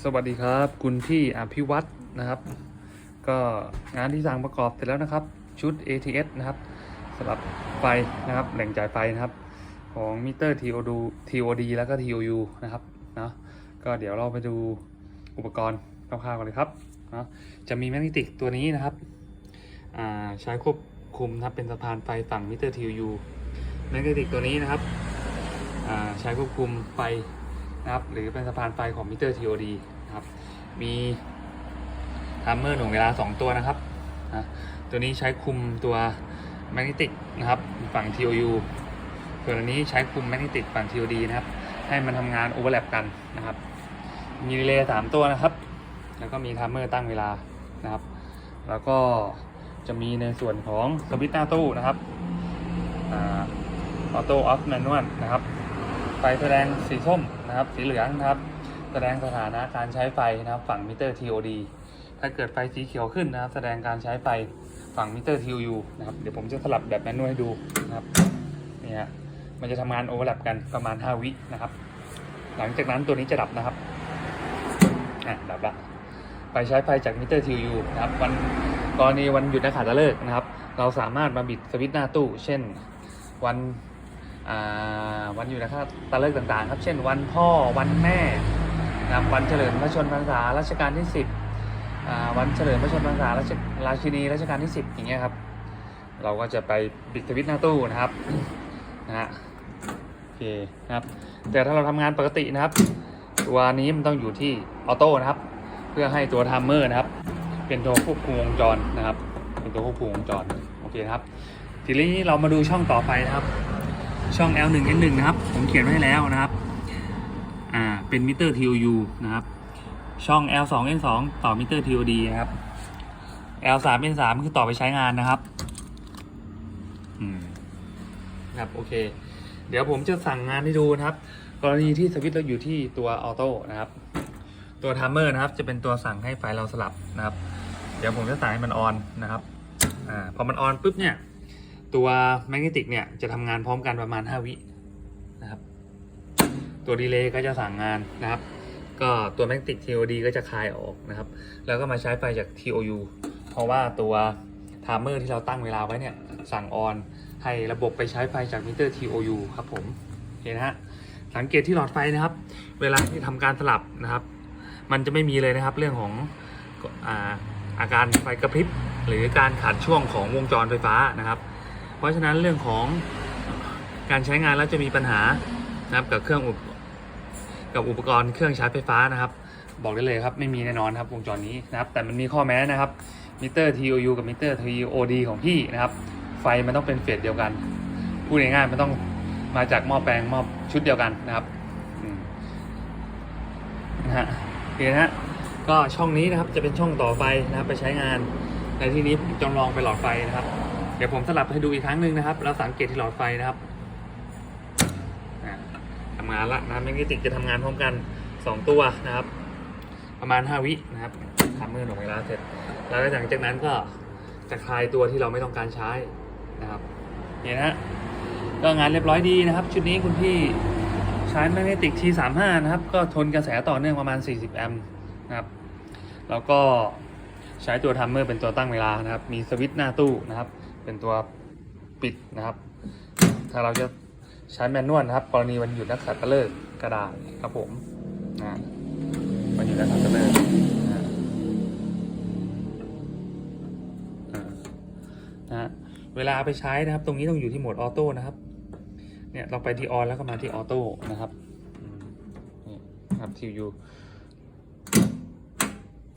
สวัสดีครับ คุณพี่อภิวัตรนะครับ ก็งานที่สั่งประกอบเสร็จแล้วนะครับ ชุด ATS นะครับสำหรับไฟนะครับ แหล่งจ่ายไฟนะครับ ของมิเตอร์ TOD TOD แล้วก็ TOU นะครับเนาะก็เดี๋ยวเราไปดูอุปกรณ์คร่าวๆกันเลยครับเนาะจะมีแมกเนติกตัวนี้นะครับใช้ควบคุมนะครับเป็นสะพานไฟฝั่งมิเตอร์ TOU แมกเนติกตัวนี้นะครับใช้ควบคุมไฟ นะครับหรือเป็นสะพานไฟของมิเตอร์ TOD นะครับมีทัมเมอร์หน่วงเวลา 2 ตัวนะครับนะตัวนี้ใช้คุมตัวแมกเนติกนะครับฝั่ง TOU ส่วนอันนี้ใช้คุมแมกเนติกฝั่ง TOD นะครับให้มันทำงานโอเวอร์แลปกันนะครับ มีรีเลย์สามตัวนะครับ แล้วก็มีทัมเมอร์ตั้งเวลานะครับ แล้วก็จะมีในส่วนของสวิตช์หน้าตู้นะครับออโต้ออฟแมนนวลนะครับ ไฟแสดงสีส้ม นะครับ สีเหลืองนะครับ แสดงสถานะการใช้ไฟนะครับ ฝั่งมิเตอร์ TOD ถ้าเกิดไฟสีเขียวขึ้นนะครับ แสดงการใช้ไฟฝั่งมิเตอร์ TOU นะครับ เดี๋ยวผมจะสลับแบบแมนนวลให้ดูนะครับนี่ฮะมันจะทำงานโอเวอร์แลปกันประมาณ 5 วินะครับ หลังจากนั้นตัวนี้จะดับนะครับอะดับละไปใช้ไฟจากมิเตอร์ TOU นะครับ วันกรณีวันหยุดนักขัตฤกษ์นะครับ เราสามารถมาบิดสวิตช์หน้าตู้ เช่น วัน วันอยู่นะครับตะเลิกต่างๆ ครับ เช่น วันพ่อวันแม่นะครับวันเฉลิมพระชนมพรรษารัชกาลที่ 10อ่าวันเฉลิมพระชนมพรรษารัชราชินีรัชกาลที่ 10 อย่างเงี้ยครับ เราก็จะไปบิดสวิตหน้าตู้นะครับนะฮะโอเคนะครับ แต่ถ้าเราทำงานปกตินะครับ ตัวนี้มันต้องอยู่ที่ออโต้นะครับ เพื่อให้ตัวไทม์เมอร์นะครับ เป็นตัวควบคุมวงจรนะครับ เป็นตัวควบคุมวงจรโอเคครับ ทีนี้เรามาดูช่องต่อไปนะครับ ช่อง L1 N1 นะครับ ผมเขียนไว้แล้วนะครับ อ่า เป็นมิเตอร์ TOU นะครับ ช่อง L2 N2 ต่อมิเตอร์ TOD นะครับ L3 N3 คือต่อไปใช้งานนะครับ อืมครับ โอเค เดี๋ยวผมจะสั่งงานให้ดูนะครับ กรณีที่สวิตช์เราอยู่ที่ตัวออโต้นะครับ ตัวทัมเมอร์นะครับ จะเป็นตัวสั่งให้ไฟเราสลับนะครับ เดี๋ยวผมจะสั่งให้มันออนนะครับ อ่า พอมันออนปุ๊บเนี่ย ตัวแมกเนติกเนี่ยจะทำงานพร้อมกันประมาณ 5 วินะครับ ตัวดีเลย์ก็จะสั่งงานนะครับ ก็ตัวแมกเนติก TOD ก็จะคลายออกนะครับ แล้วก็มาใช้ไฟจาก TOU เพราะว่าตัวไทม์เมอร์ที่เราตั้งเวลาไว้เนี่ยสั่งออนให้ระบบไปใช้ไฟจากมิเตอร์ TOU ครับผมโอเคนะฮะสังเกตที่หลอดไฟนะครับ เวลาที่ทำการสลับนะครับ มันจะไม่มีเลยนะครับเรื่องของอาอาการไฟกระพริบหรือการขาดช่วงของวงจรไฟฟ้านะครับ เพราะฉะนั้นเรื่องของการใช้งานแล้วจะมีปัญหานะครับกับเครื่องอุปกับอุปกรณ์เครื่องชาร์จไฟฟ้านะครับ บอกได้เลยครับไม่มีแน่นอนครับวงจรนี้นะครับ แต่มันมีข้อแม้นะครับมิเตอร์ TOU กับมิเตอร์ TOD ของพี่นะครับ ไฟมันต้องเป็นเฟสเดียวกันพูดง่ายๆมันต้องมาจากหม้อแปลงหม้อชุดเดียวกันนะครับนะฮะโอเคนะฮะก็ช่องนี้นะครับจะเป็นช่องต่อไฟนะครับ ไปใช้งานในที่นี้ผมจำลองไปหลอดไฟนะครับ ดี๋ยวผมสลับให้ดูอีกครั้งหนึ่งนะครับแล้วสังเกตที่หลอดไฟนะครับอะทำงานละนะแมกเนติกจะทำงานพร้อมกัน 2 ตัวนะครับ ประมาณ 5 วินะครับทำเมื่อหน่วงเวลาเสร็จ แล้วหลังจากนั้นก็จะคลายตัวที่เราไม่ต้องการใช้นะครับเนี่ยนะฮะก็งานเรียบร้อยดีนะครับ ชุดนี้คุณพี่ใช้แมกเนติก T35 นะครับ ก็ทนกระแสต่อเนื่องประมาณ 40 แอมป์นะครับ แล้วก็ใช้ตัวทัมเมอร์เป็นตัวตั้งเวลานะครับ มีสวิตช์หน้าตู้นะครับ เป็นตัวปิดนะครับ ถ้าเราจะใช้แมนนวลนะครับ กรณีวันหยุดนักขัตฤกษ์กระดาษครับผมนะวันหยุดนักขัตฤกษ์นะนะฮะเวลาไปใช้นะครับ ตรงนี้ต้องอยู่ที่โหมดออโต้นะครับ เนี่ยเราไปที่ออนแล้วก็มาที่ออโต้นะครับนี่ครับทียู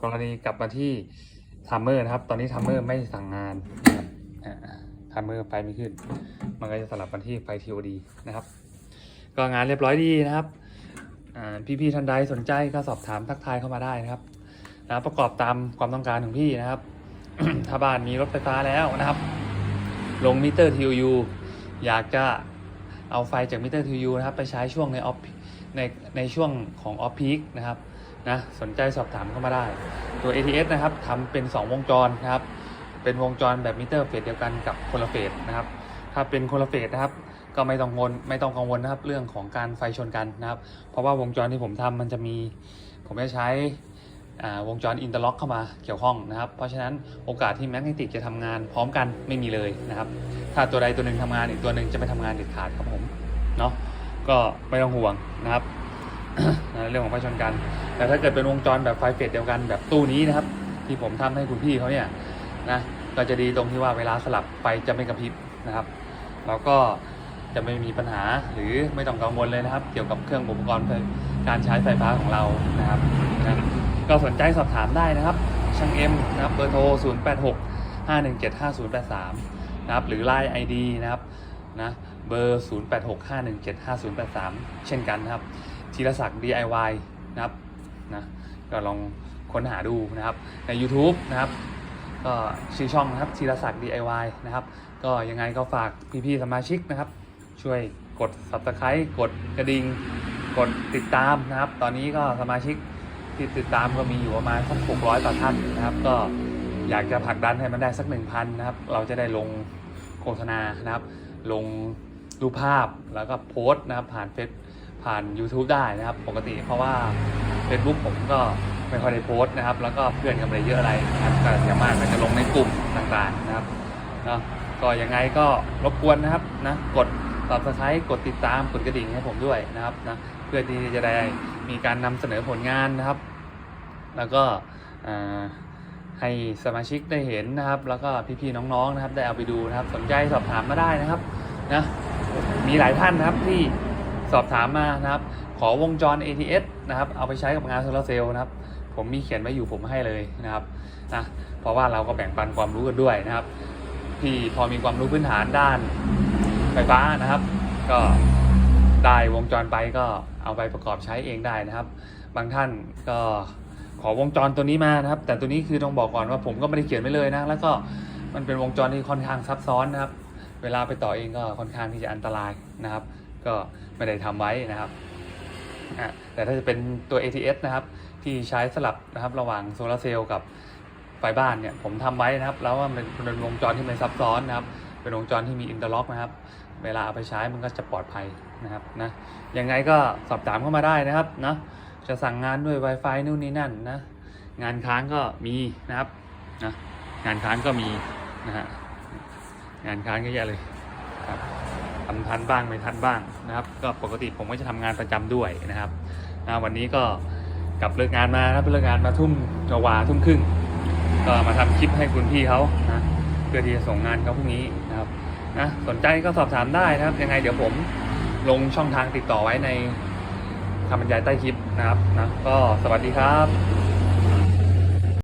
กรณีกลับมาที่ทัมเมอร์นะครับ ตอนนี้ทัมเมอร์ไม่สั่งงานนะ ครับทัมเมอร์ไฟไม่ขึ้น มันก็จะสลับมาที่ไฟ TOD นะครับ ก็งานเรียบร้อยดีนะครับพี่ๆท่านใดสนใจก็สอบถามทักทายเข้ามาได้นะครับนะประกอบตามความต้องการของพี่นะครับ ถ้าบ้านมีรถไฟฟ้าแล้วนะครับ ลงมิเตอร์ TOU อยากจะเอาไฟจากมิเตอร์ TOU นะครับ ไปใช้ช่วงในออฟในในช่วงของออฟพีคนะครับนะสนใจสอบถามเข้ามาได้ ตัว ATS นะครับทำเป็น 2 วงจรนะครับ เป็นวงจรแบบมิเตอร์เฟสเดียวกันกับคนละเฟสนะครับ ถ้าเป็นคนละเฟสนะครับ ก็ไม่ต้องกังวลไม่ต้องกังวลนะครับ เรื่องของการไฟชนกันนะครับ เพราะว่าวงจรที่ผมทำมันจะมี ผมจะใช้วงจรอินเตอร์ล็อกเข้ามาเกี่ยวข้องนะครับ เพราะฉะนั้นโอกาสที่แมกเนติกจะทำงานพร้อมกันไม่มีเลยนะครับ ถ้าตัวใดตัวหนึ่งทำงานอีกตัวหนึ่งจะไม่ทำงานเด็ดขาดครับผมเนาะก็ไม่ต้องห่วงนะครับเรื่องของไฟชนกัน แต่ถ้าเกิดเป็นวงจรแบบไฟเฟสเดียวกันแบบตู้นี้นะครับ ที่ผมทำให้คุณพี่เขาเนี่ย นะก็จะดีตรงที่ว่าเวลาสลับไฟจะไม่กระพริบนะครับแล้วก็จะไม่มีปัญหาหรือไม่ต้องกังวลเลยนะครับ เกี่ยวกับเครื่องอุปกรณ์การใช้ไฟฟ้าของเรานะครับนะก็สนใจสอบถามได้นะครับ ช่างเอ็มนะครับเบอร์โทร 0 8 6 5 1 7 5 0 8 3 นะครับ หรือ Line ID นะครับนะเบอร์ 0 8 6 5 1 7 5 0 8 3 เช่นกันนะครับธีรศักดิ์ DIY นะครับนะก็ลองค้นหาดูนะครับใน YouTube นะครับ ก็ชื่อช่องนะครับธีรศักดิ์ DIY นะครับ ก็ยังไงก็ฝากพี่ๆสมาชิกนะครับ ช่วยกด subscribe กดกระดิ่งกดติดตามนะครับ ตอนนี้ก็สมาชิกที่ติดตามก็มีอยู่ประมาณสัก600ต่อท่านนะครับ ก็อยากจะผลักดันให้มันได้สัก 1,000นะครับ เราจะได้ลงโฆษณานะครับ ลงรูปภาพแล้วก็โพสต์นะครับผ่านเฟซผ่าน YouTube ได้นะครับ ปกติเพราะว่า Facebook ผมก็ ไม่ค่อยได้โพสต์นะครับ แล้วก็เพื่อนก็ไม่ได้เยอะอะไรนะครับก็อย่างมากก็จะลงในกลุ่มต่างๆนะครับเนาะก็ยังไงก็รบกวนนะครับนะกด subscribe กดติดตามกดกระดิ่งให้ผมด้วยนะครับนะเพื่อที่จะได้มีการนำเสนอผลงานนะครับ แล้วก็ให้สมาชิกได้เห็นนะครับ แล้วก็พี่ๆน้องๆนะครับ ได้เอาไปดูนะครับ สนใจสอบถามมาได้นะครับนะมีหลายท่านนะครับที่สอบถามมานะครับ ขอวงจร ATS นะครับ เอาไปใช้กับงานโซลาร์เซลล์นะครับ ผมมีเขียนไว้อยู่ผมให้เลยนะครับนะเพราะว่าเราก็แบ่งปันความรู้กันด้วยนะครับ ที่พอมีความรู้พื้นฐานด้านไฟฟ้านะครับ ก็ได้วงจรไปก็เอาไปประกอบใช้เองได้นะครับ บางท่านก็ขอวงจรตัวนี้มานะครับ แต่ตัวนี้คือต้องบอกก่อนว่าผมก็ไม่ได้เขียนไว้เลยนะแล้วก็มันเป็นวงจรที่ค่อนข้างซับซ้อนนะครับ เวลาไปต่อเองก็ค่อนข้างที่จะอันตรายนะครับ ก็ไม่ได้ทำไว้นะครับแต่ถ้าจะเป็นตัว ATS นะครับ ที่ใช้สลับนะครับระหว่างโซลาร์เซลล์กับไฟบ้านเนี่ยผมทำไว้นะครับ แล้วว่ามันเป็นวงจรที่ไม่ซับซ้อนนะครับ เป็นวงจรที่มีอินเตอร์ล็อกนะครับ เวลาเอาไปใช้มันก็จะปลอดภัยนะครับนะยังไงก็สอบถามเข้ามาได้นะครับนะจะสั่งงานด้วย Wi-Fi นู่นนี่นั่นนะงานค้างก็มีนะครับนะงานค้างก็มีนะฮะงานค้างเยอะแยะเลยครับทำทันบ้างไม่ทันบ้างนะครับ ก็ปกติผมก็จะทำงานประจำด้วยนะครับนะวันนี้ก็ กลับเลิกงานมาครับเลิกงานมาทุ่มกวาทุ่มครึ่ง ก็มาทำคลิปให้คุณพี่เขานะเพื่อที่จะส่งงานเขาพรุ่งนี้นะครับนะสนใจก็สอบถามได้นะครับ ยังไงเดี๋ยวผมลงช่องทางติดต่อไว้ในคำบรรยายใต้คลิปนะครับนะก็สวัสดีครับ